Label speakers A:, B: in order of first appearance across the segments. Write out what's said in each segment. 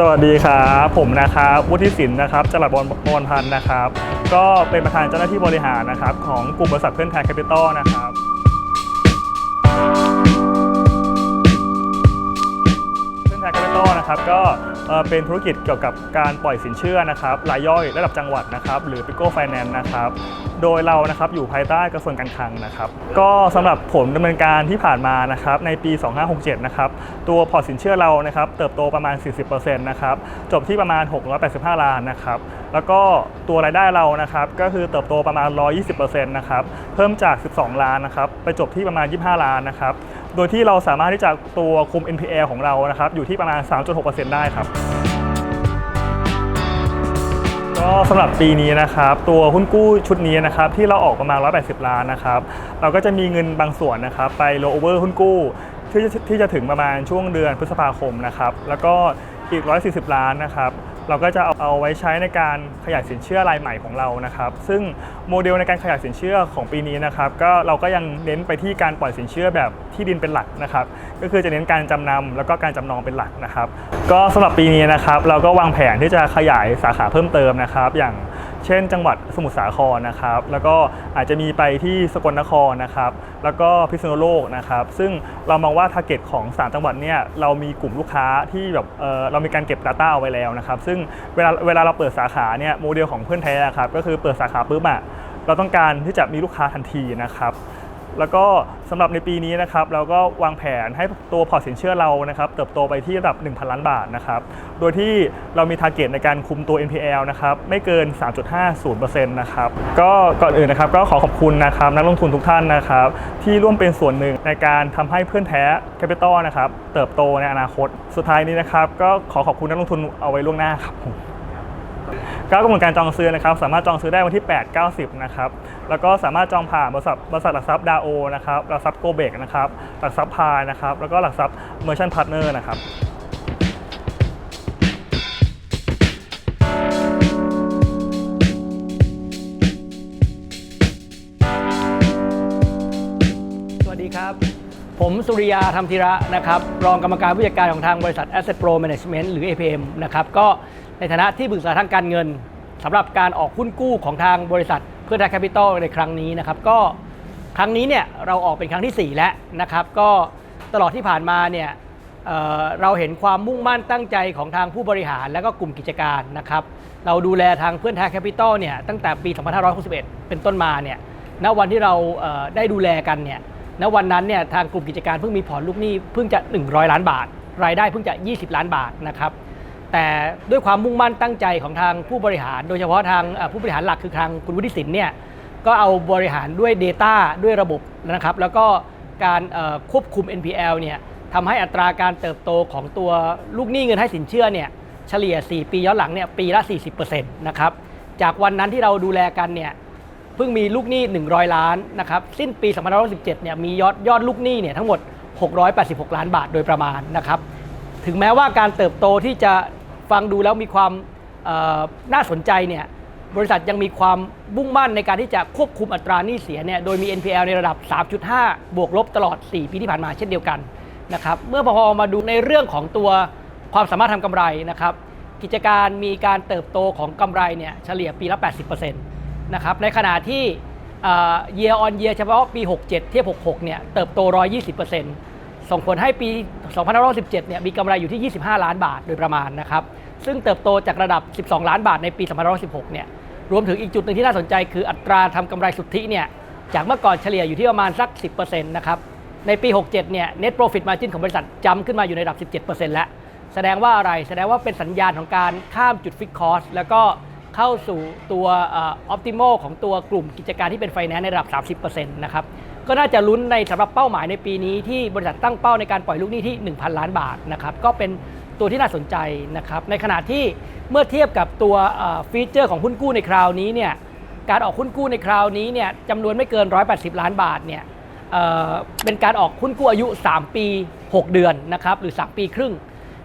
A: สวัสดีครับผมนะครับวุฒิสินนะครับจรัสบอลบอลพันธ์นะครับ ก็เป็นประธานเจ้าหน้าที่บริหารนะครับ ของกลุ่มบริษัทเพื่อนไทยแคปิตอลนะครับเพื่อนทางแคปิตอลนะครับก็ เป็นธุรกิจเกี่ยวกับการปล่อยสินเชื่อนะครับรายย่อยระดับจังหวัดนะครับหรือ p i c o Finance นะครับโดยเรานะครับอยู่ภายใต้กระทรวงการคลังนะครับก็สำหรับผลดำเนินการที่ผ่านมานะครับในปี 2567 นะครับตัวพอร์ตสินเชื่อเรานะครับเติบโตประมาณ 40%นะครับจบที่ประมาณ 685 ล้านนะครับแล้วก็ตัวรายได้เรานะครับก็คือเติบโตประมาณ 120%นะครับเพิ่มจาก 12 ล้านนะครับไปจบที่ประมาณ 25 ล้านนะครับ โดยที่เราสามารถที่จะตัวคุม NPL ของเรานะครับอยู่ที่ประมาณ 3.6%ได้ครับก็สำหรับปีนี้นะครับตัวหุ้นกู้ชุดนี้นะครับที่เราออกประมาณ 180 ล้านนะครับเราก็จะมีเงินบางส่วนนะครับไปโลเวอร์หุ้นกู้ที่จะที่จะถึงประมาณช่วงเดือนพฤษภาคมนะครับแล้วก็อีก 140 ล้านนะครับ เราก็จะเอาเอาไว้ใช้ในการขยายสินเชื่อรายใหม่ของเรานะครับ ซึ่งโมเดลในการขยายสินเชื่อของปีนี้นะครับ ก็เราก็ยังเน้นไปที่การปล่อยสินเชื่อแบบที่ดินเป็นหลักนะครับ ก็คือจะเน้นการจำนำแล้วก็การจำนองเป็นหลักนะครับ ก็สำหรับปีนี้นะครับ เราก็วางแผนที่จะขยายสาขาเพิ่มเติมนะครับ อย่าง เช่น จังหวัดสมุทรสาครนะครับ แล้วก็อาจจะมีไปที่สกลนครนะครับ แล้วก็พิษณุโลกนะครับ ซึ่งเรามองว่าทาร์เก็ตของสามจังหวัดเนี่ยเรามีกลุ่มลูกค้าที่แบบเออเรามีการเก็บ Data เอาไว้แล้วนะครับ ซึ่งเวลาเวลาเราเปิดสาขาเนี่ยโมเดลของเพื่อนแท้ครับก็คือเปิดสาขาปุ๊บอะเราต้องการที่จะมีลูกค้าทันทีนะครับ แล้วก็สำหรับในปีนี้นะครับเราก็วางแผนให้ตัวพอร์ตสินเชื่อเรานะครับเติบโตไปที่ระดับ 1,000 ล้านบาทนะครับโดยที่เรามีทาร์เก็ตในการคุมตัว NPL นะครับไม่เกิน 3.50%นะครับก็ก่อนอื่นนะครับก็ขอขอบคุณนะครับนักลงทุนทุกท่านนะครับที่ร่วมเป็นส่วนหนึ่งในการทำให้เพื่อนแท้แคปิตอลนะครับเติบโตในอนาคต สุดท้ายนี้นะครับก็ขอขอบคุณนักลงทุนเอาไว้ล่วงหน้าครับ ก็กำหนดการจองซื้อนะครับ สามารถจองซื้อได้วันที่ 8 90 นะครับ แล้วก็สามารถจองผ่านบริษัทบริษัทหลักทรัพย์ดาโอนะครับ หลักทรัพย์โกเบกนะครับ หลักทรัพย์พายนะครับ แล้วก็หลักทรัพย์เมอร์ชันพาร์ทเนอร์นะครับ
B: สวัสดีครับ ผมสุริยาธรรมธีระนะครับ รองกรรมการผู้จัดการของทางบริษัท Asset Pro Management หรือ APM นะครับ ก็ ในฐานะที่ปรึกษาทางการเงินสำหรับการออกหุ้นกู้ของทางบริษัทเพื่อไทยแคปิตอลในครั้งนี้นะครับก็ครั้งนี้เนี่ยเราออกเป็นครั้งที่ 4 แล้วนะครับ ก็ตลอดที่ผ่านมาเนี่ยเเราเห็นความมุ่งมั่นตั้งใจของทางผู้บริหารและก็กลุ่มกิจการนะครับ เราดูแลทางเพื่อนไทยแคปิตอลเนี่ยตั้งแต่ปี 2561 เป็นต้นมาเนี่ยณวันที่เราเได้ดูแลกันเนี่ยณวันนั้นเนี่ยทางกลุ่มกิจการเพิ่งมีพอร์ตลูกหนี้เพิ่งจะ 100 ล้านบาท รายได้เพิ่งจะ 20 ล้านบาทนะครับ แต่ด้วยความมุ่งมั่นตั้งใจของทางผู้บริหาร โดยเฉพาะทางผู้บริหารหลักคือทางคุณวุฒิสินเนี่ยก็เอาบริหารด้วย Data ด้วยระบบนะครับ แล้วก็การควบคุม NPL เนี่ยทำให้อัตราการเติบโตของตัวลูกหนี้เงินให้สินเชื่อเนี่ยเฉลี่ย 4 ปีย้อนหลังเนี่ยปีละ 40%นะครับจากวันนั้นที่เราดูแลกันเนี่ยเพิ่งมีลูกหนี้ 100 ล้านนะครับสิ้นปี 2517เนี่ยมียอดยอดลูกหนี้เนี่ยทั้งหมด 686 ล้านบาทโดยประมาณนะครับ ถึงแม้ว่าการเติบโตที่จะฟังดูแล้วมีความน่าสนใจเนี่ยบริษัทยังมีความมุ่งมั่นในการที่จะควบคุมอัตราหนี้เสียเนี่ยโดยมี NPL ในระดับ 3.5 บวกลบตลอด 4 ปีที่ผ่านมาเช่นเดียวกันนะครับเมื่อพอมาดูในเรื่องของตัวความสามารถทำกำไรนะครับกิจการมีการเติบโตของกำไรเนี่ยเฉลี่ยปีละ 80%นะครับในขณะที่เยออ year on year เฉพาะปี 67 เทียบ 66 เนี่ยเติบโต 120% ส่งผลให้ปี 2517 เนี่ยมีกำไรอยู่ที่ 25 ล้านบาทโดยประมาณนะครับ ซึ่งเติบโตจากระดับ 12 ล้านบาทในปี 2516 เนี่ย รวมถึงอีกจุดหนึ่งที่น่าสนใจคืออัตราทำกำไรสุทธิเนี่ย จากเมื่อก่อนเฉลี่ยอยู่ที่ประมาณสัก 10%นะครับ ในปี 67 เนี่ย net profit margin ของบริษัทจำขึ้นมาอยู่ในระดับ 17%แล้ว แสดงว่าอะไร แสดงว่าเป็นสัญญาณของการข้ามจุดฟิกคอสแล้วก็เข้าสู่ตัวออ p ติม l ของตัวกลุ่มกิจการที่เป็นไฟแนนซ์ในระดับ 30%นะครับ ก็น่าจะลุ้นในสำหรับเป้าหมายในปีนี้ที่บริษัทตั้งเป้าในการปล่อยลูกหนี้ที่ 1,000 ล้านบาทนะครับก็เป็นตัวที่น่าสนใจนะครับในขณะที่เมื่อเทียบกับตัวฟีเจอร์ของหุ้นกู้ในคราวนี้เนี่ยการออกหุ้นกู้ในคราวนี้เนี่ยจำนวนไม่เกิน 180 ล้านบาทเนี่ยเเป็นการออกหุ้นกู้อายุ 3 ปี 6 เดือนนะครับหรือ 3 ปีครึ่ง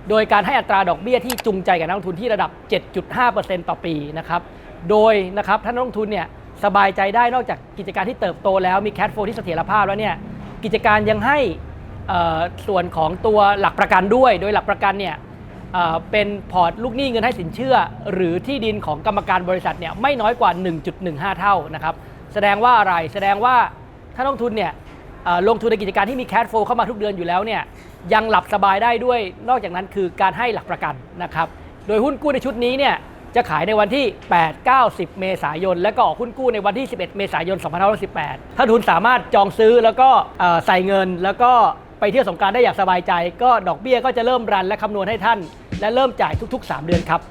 B: โดยการให้อัตราดอกเบี้ยที่จูงใจกับนักลงทุนที่ระดับ 7.5%ต่อปีนะครับโดยนะครับท่านนักลงทุนเนี่ย สบายใจได้นอกจากกิจการที่เติบโตแล้วมีแคดโฟที่เสถียรภาพแล้วเนี่ยกิจการยังให้ส่วนของตัวหลักประกันด้วย โดยหลักประกันเนี่ยเป็นพอร์ตลูกหนี้เงินให้สินเชื่อ หรือที่ดินของกรรมการบริษัทเนี่ยไม่น้อยกว่า 1.15 เท่านะครับแสดงว่าอะไรแสดงว่าถ้าลงทุนเนี่ยลงทุนในกิจการที่มีแค s โฟเข้ามาทุกเดือนอยู่แล้วเนี่ยยังหลับสบายได้ด้วยนอกจากนั้นคือการให้หลักประกันนะครับโดยหุ้นกู้ในชุดนี้เนี่ย จะขายในวันที่ 8 9 10 เมษายน และก็ออกหุ้นกู้ในวันที่ 11 เมษายน 2518 ถ้าทุนสามารถจองซื้อแล้วก็ใส่เงิน แล้วก็ไปเที่ยวสงการได้อย่างสบายใจ ก็ดอกเบี้ยก็จะเริ่มรันและคำนวณให้ท่าน และเริ่มจ่ายทุก ๆ 3 เดือนครับ